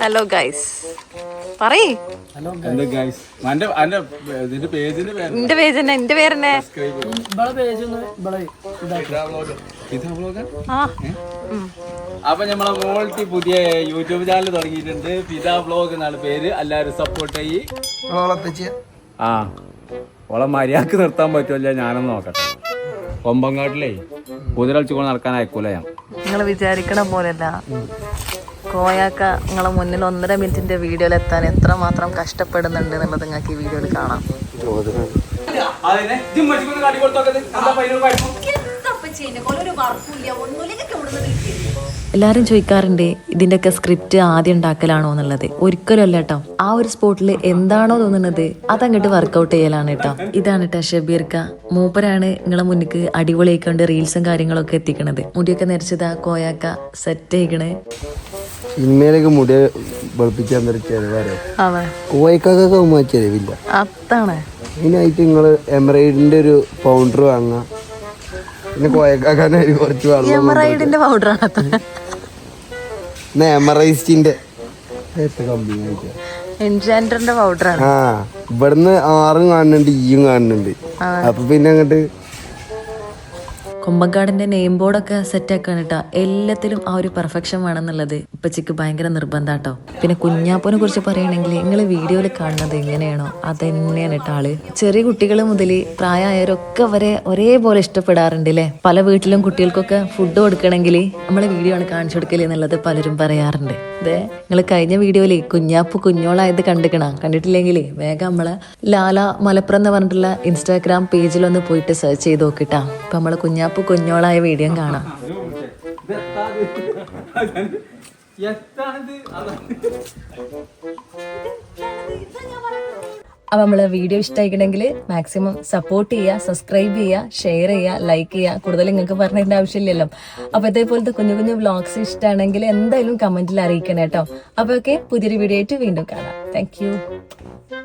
Hello guys പറയ്. എന്റെ page തന്നെ എന്റെ. അപ്പൊ നമ്മളെ മോൾട്ടി പുതിയ യൂട്യൂബ് ചാനൽ തുടങ്ങിയിട്ടുണ്ട്. പിത ബ്ലോഗ് എന്നാണ് പേര്. എല്ലാരും സപ്പോർട്ട് ചെയ്യി. ആ. ഓളെ മര്യാദയ്ക്ക് നിർത്താൻ പറ്റുമല്ല ഞാനൊന്ന് നോക്കട്ടെ. കൊമ്പങ്കാട്ടിലേ കുതിരളിച്ചുകൊണ്ട് നടക്കാൻ അയക്കൂല ഞാൻ. നിങ്ങൾ വിചാരിക്കണ പോലെയല്ല. കോയാക്ക നിങ്ങളെ മുന്നിൽ ഒന്നര മിനിറ്റിന്റെ വീഡിയോയിൽ എത്താൻ എത്രമാത്രം കഷ്ടപ്പെടുന്നുണ്ട് എന്നുള്ളത് നിങ്ങൾക്ക് ഈ വീഡിയോയിൽ കാണാം. എല്ലാവരും ചോദിക്കാറുണ്ട് ഇതിന്റെയൊക്കെ സ്ക്രിപ്റ്റ് ആദ്യം ഉണ്ടാക്കലാണോ എന്നുള്ളത്. ഒരിക്കലും അല്ല കേട്ടോ. ആ ഒരു സ്പോട്ടിൽ എന്താണോ തോന്നുന്നത് അതങ്ങോട്ട് വർക്ക്ഔട്ട് ചെയ്യലാണ് കേട്ടോ. ഇതാണ് കേട്ടോ ഷബീർക്ക. മൂപ്പരാണ് നിങ്ങളെ മുന്നിക്ക് അടിപൊളിയായിക്കൊണ്ട് റീൽസും കാര്യങ്ങളൊക്കെ എത്തിക്കണത്. മുടിയൊക്കെ നരച്ചതാ കോയാക്ക സെറ്റ് ആയിക്കണ്. സിനിമയിലേക്ക് മുടി വെളുപ്പിക്കാൻ തരം ചെലവാരോ കോയക്കൊക്കെ ഉമ്മ ചെലവില്ല അതാണ് ഇതിനായിട്ട് നിങ്ങൾ എമറൈഡിന്റെ ഒരു പൗഡർ വാങ്ങാം. പിന്നെ കോയക്കാക്കാനായി കുറച്ച് വെള്ളം എമറൈഡിന്റെ പൗഡറാണ് അത്ര. പിന്നെ എമറൈസ്റ്റിന്റെ കമ്പനി ആയിട്ട് എൻജാൻഡറിന്റെ പൗഡറാണ് ആ ഇവിടുന്ന് ആറും കാണുന്നുണ്ട് ഈയും കാണുന്നുണ്ട്. അപ്പൊ പിന്നെ അങ്ങോട്ട് കുമ്പങ്കാടിന്റെ നെയിം ബോർഡൊക്കെ സെറ്റ് ആക്കാൻ കേട്ടോ. എല്ലാത്തിലും ആ ഒരു പെർഫെക്ഷൻ വേണമെന്നുള്ളത്. ഇപ്പച്ചിക്ക് ഭയങ്കര നിർബന്ധം കേട്ടോ. പിന്നെ കുഞ്ഞാപ്പനെ കുറിച്ച് പറയുകയാണെങ്കിൽ നിങ്ങൾ വീഡിയോയിൽ കാണുന്നത് എങ്ങനെയാണോ അതന്നെയാണ് കേട്ടോ ആൾ. ചെറിയ കുട്ടികൾ മുതൽ പ്രായമായവരൊക്കെ വരെ ഒരേപോലെ ഇഷ്ടപ്പെടാറുണ്ട് അല്ലേ പല വീട്ടിലും കുട്ടികൾക്കൊക്കെ ഫുഡ് കൊടുക്കണമെങ്കിൽ നമ്മളെ വീഡിയോ ആണ് കാണിച്ചു കൊടുക്കൽ എന്നുള്ളത് പലരും പറയാറുണ്ട്. അതെ നിങ്ങൾ കഴിഞ്ഞ വീഡിയോയിൽ കുഞ്ഞാപ്പ് കുഞ്ഞോളായത് കണ്ടിക്കണ? കണ്ടിട്ടില്ലെങ്കിൽ വേഗം നമ്മളെ ലാല മലപ്പുറം എന്ന് പറഞ്ഞിട്ടുള്ള ഇൻസ്റ്റാഗ്രാം പേജിലൊന്ന് പോയിട്ട് സെർച്ച് ചെയ്ത് നോക്കിട്ടാ. അപ്പൊ നമ്മളെ കുഞ്ഞാപ്പ് കുഞ്ഞോളായ വീഡിയോ കാണാം. എത്താണിത്? അതാണ് അപ്പൊ നമ്മളെ വീഡിയോ ഇഷ്ടമായിക്കണമെങ്കിൽ മാക്സിമം സപ്പോർട്ട് ചെയ്യുക സബ്സ്ക്രൈബ് ചെയ്യുക ഷെയർ ചെയ്യുക ലൈക്ക് ചെയ്യുക കൂടുതൽ നിങ്ങൾക്ക് പറഞ്ഞതിന്റെ ആവശ്യമില്ലല്ലോ. അപ്പോൾ ഇതേപോലത്തെ കുഞ്ഞു കുഞ്ഞു വ്ളോഗ്സ് ഇഷ്ടമാണെങ്കിൽ എന്തായാലും കമന്റിൽ അറിയിക്കണം കേട്ടോ അപ്പോൾ ഓക്കെ പുതിയൊരു വീഡിയോ ആയിട്ട് വീണ്ടും കാണാം. താങ്ക്